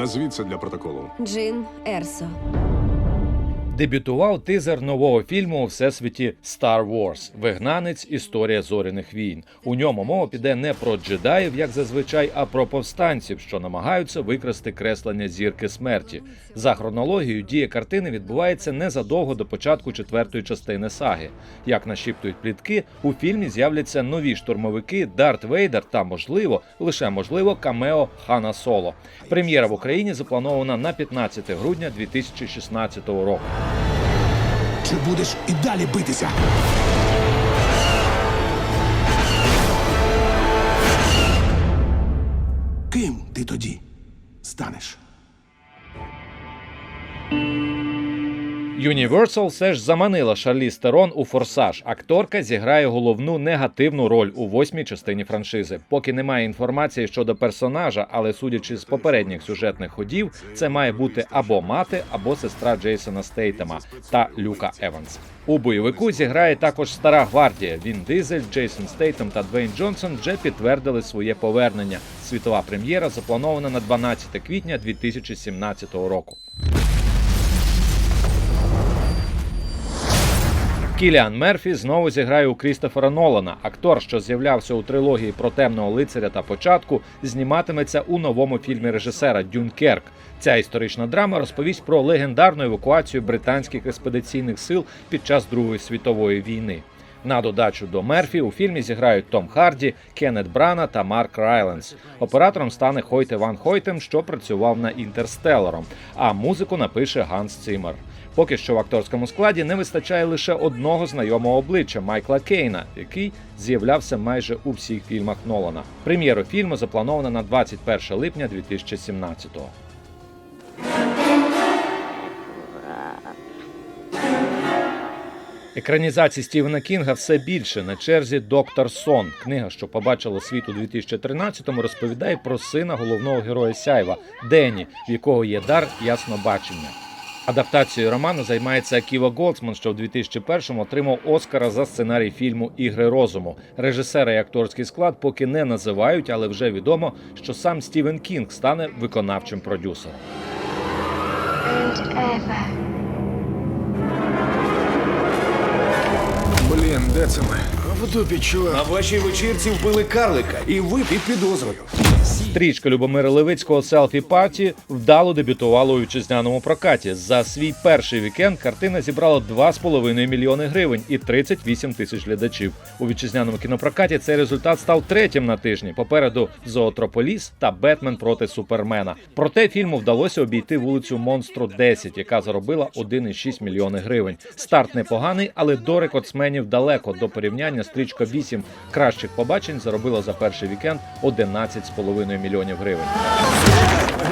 Назвіть це для протоколу. Джин Ерсо. Дебютував тизер нового фільму у всесвіті Star Wars Вигнанець Історія зоряних війн. У ньому мова піде не про джедаїв, як зазвичай, а про повстанців, що намагаються викрасти креслення зірки смерті. За хронологією дія картини відбувається незадовго до початку четвертої частини саги. Як нашіптують плітки, у фільмі з'являться нові штурмовики Дарт Вейдер та, можливо, лише можливо, камео Хана Соло. Прем'єра в Україні запланована на 15 грудня 2016 року. Чи будеш і далі битися? Ким ти тоді станеш? Universal все ж заманила Шарлі Стерон у форсаж. Акторка зіграє головну негативну роль у восьмій частині франшизи. Поки немає інформації щодо персонажа, але судячи з попередніх сюжетних ходів, це має бути або мати, або сестра Джейсона Стейтема та Люка Еванс. У бойовику зіграє також стара гвардія. Він Дизель, Джейсон Стейтем та Двейн Джонсон вже підтвердили своє повернення. Світова прем'єра запланована на 12 квітня 2017 року. Кіліан Мерфі знову зіграє у Крістофера Нолана. Актор, що з'являвся у трилогії про темного лицаря та початку, зніматиметься у новому фільмі режисера Дюнкерк. Ця історична драма розповість про легендарну евакуацію британських експедиційних сил під час Другої світової війни. На додачу до Мерфі у фільмі зіграють Том Харді, Кеннет Брана та Марк Райленс. Оператором стане Хойте Ван Хойтем, що працював на інтерстелером. А музику напише Ганс Циммер. Поки що в акторському складі не вистачає лише одного знайомого обличчя Майкла Кейна, який з'являвся майже у всіх фільмах Нолана. Прем'єру фільму запланована на 21 липня 2017-го. Екранізацій Стівена Кінга все більше на черзі Доктор Сон. Книга, що побачила світ у 2013-му, розповідає про сина головного героя Сяйва Дені, в якого є дар яснобачення. Адаптацією роману займається Аківа Голдсман, що в 2001-му отримав Оскара за сценарій фільму Ігри розуму. Режисера і акторський склад поки не називають, але вже відомо, що сам Стівен Кінг стане виконавчим продюсером. Блін, де це ми? В дупі, чувак. На вашій вечірці вбили карлика, і ви під підозрою. Стрічка Любомира Левицького селфі паті вдало дебютувала у вітчизняному прокаті. За свій перший вікенд картина зібрала 2,5 мільйони гривень і 38 тисяч глядачів. У вітчизняному кінопрокаті цей результат став третім на тижні. Попереду Зоотрополіс та Бетмен проти Супермена. Проте фільму вдалося обійти вулицю Монстру 10, яка заробила 1,6 мільйони гривень. Старт непоганий, але до рекордсменів далеко. До порівняння стрічка 8 кращих побачень заробила за перший вікенд 11,5 мільйонів гривень.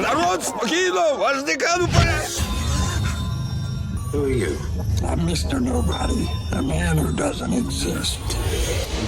Народ, спокійно, ваш декан уперед! Who are you? I'm Mr. Nobody, a man who doesn't exist.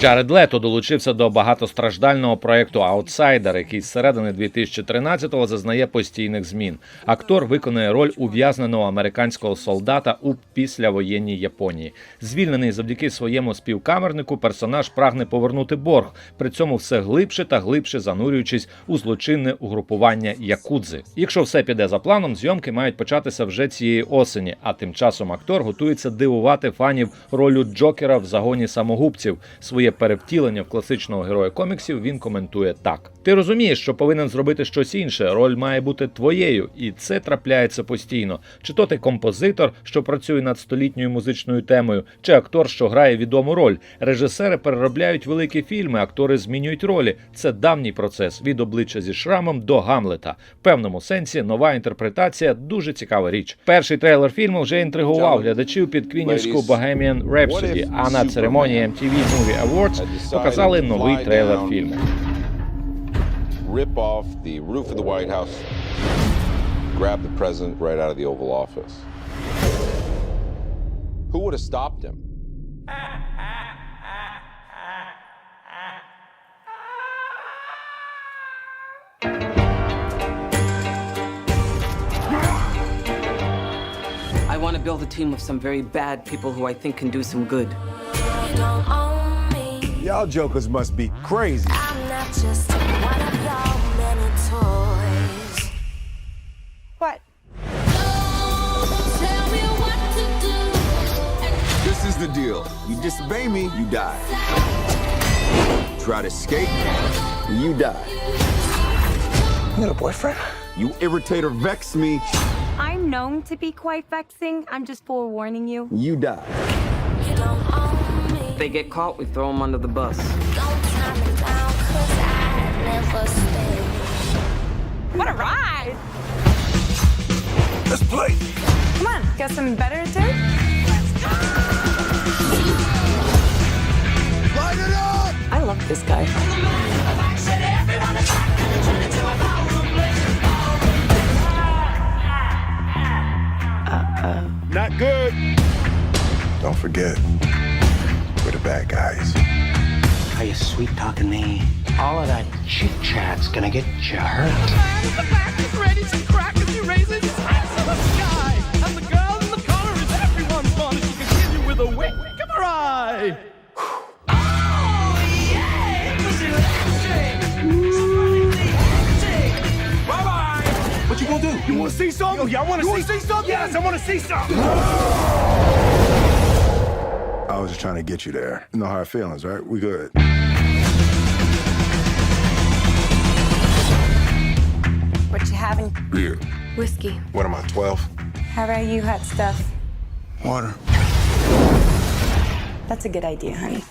Джаред Лето долучився до багатостраждального проекту Аутсайдер, який з середини 2013-го зазнає постійних змін. Актор виконує роль ув'язненого американського солдата у післявоєнній Японії. Звільнений завдяки своєму співкамернику, персонаж прагне повернути борг, при цьому все глибше та глибше занурюючись у злочинне угрупування якудзи. Якщо все піде за планом, зйомки мають початися вже цієї осені. А тим часом актор готується дивувати фанів ролю Джокера в загоні самогубців. Своє перевтілення в класичного героя коміксів він коментує так: ти розумієш, що повинен зробити щось інше. Роль має бути твоєю, і це трапляється постійно. Чи то ти композитор, що працює над столітньою музичною темою, чи актор, що грає відому роль. Режисери переробляють великі фільми, актори змінюють ролі. Це давній процес від обличчя зі шрамом до Гамлета. В певному сенсі нова інтерпретація дуже цікава річ. Перший трейлер фільму вже інтригував глядачів під квінівську Bohemian Rhapsody, а на церемонії MTV Movie Awards показали новий трейлер фільму. rip off the roof of the White House, grab the president right out of the Oval Office. Who would have stopped him? want to build a team of some very bad people who I think can do some good. Y'all jokers must be crazy. What? This is the deal. You disobey me, you die. Try to escape, you die. You got a boyfriend? You irritate or vex me, I'm known to be quite vexing. I'm just forewarning you. you die. You don't own me. If they get caught, we throw them under the bus. Don't tie me down, cause I never stay. What a ride! Let's play. Come on, got some better to do? Light it up! I love this guy. Not good. Don't forget, we're the bad guys. Are you sweet talking me? All of that chit chat's gonna get you hurt. What you do? You wanna see something? Yo, y'all wanna, see, see something? Yes, I wanna see something. I was just trying to get you there. No hard feelings, right? We good. What you having? Beer. Whiskey. What am I, 12? How about you, hot stuff? Water. That's a good idea, honey.